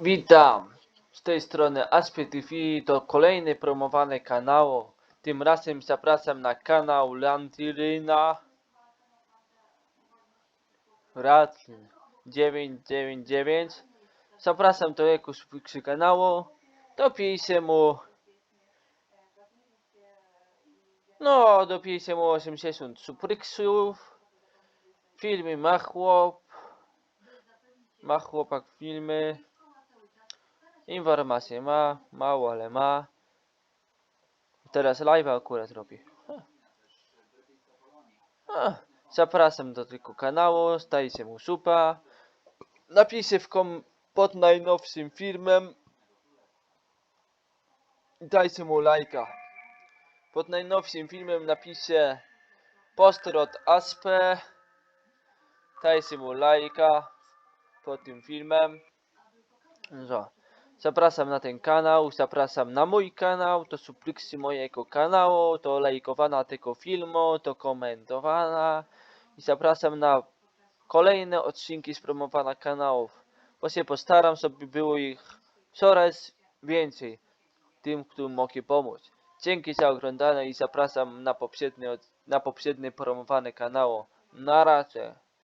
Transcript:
Witam! Z tej strony Aspie TV to kolejny promowany kanał. Tym razem zapraszam na kanał Lantyryna Rat 999. Zapraszam do jego kanału. Dopiszę mu no, dopiszę mu 80 subskrypcjów. Filmy ma chłop. Ma chłopak filmy. Informacje ma, mało, ale ma. Teraz live akurat robi. Zapraszam do tego kanału, stajcie mu supa. Napiszę w kom pod najnowszym filmem. Dajcie mu lajka. Pod najnowszym filmem napiszę poster od Aspe. Dajcie mu lajka pod tym filmem. No. Zapraszam na ten kanał, zapraszam na mój kanał, to subskrypcji mojego kanału, to lajkowana tego filmu, to komentowana i zapraszam na kolejne odcinki z promowania kanałów, bo się postaram, żeby było ich coraz więcej tym, którym mogę pomóc. Dzięki za oglądanie i zapraszam na poprzednie, na poprzednie promowane kanał. Na razie.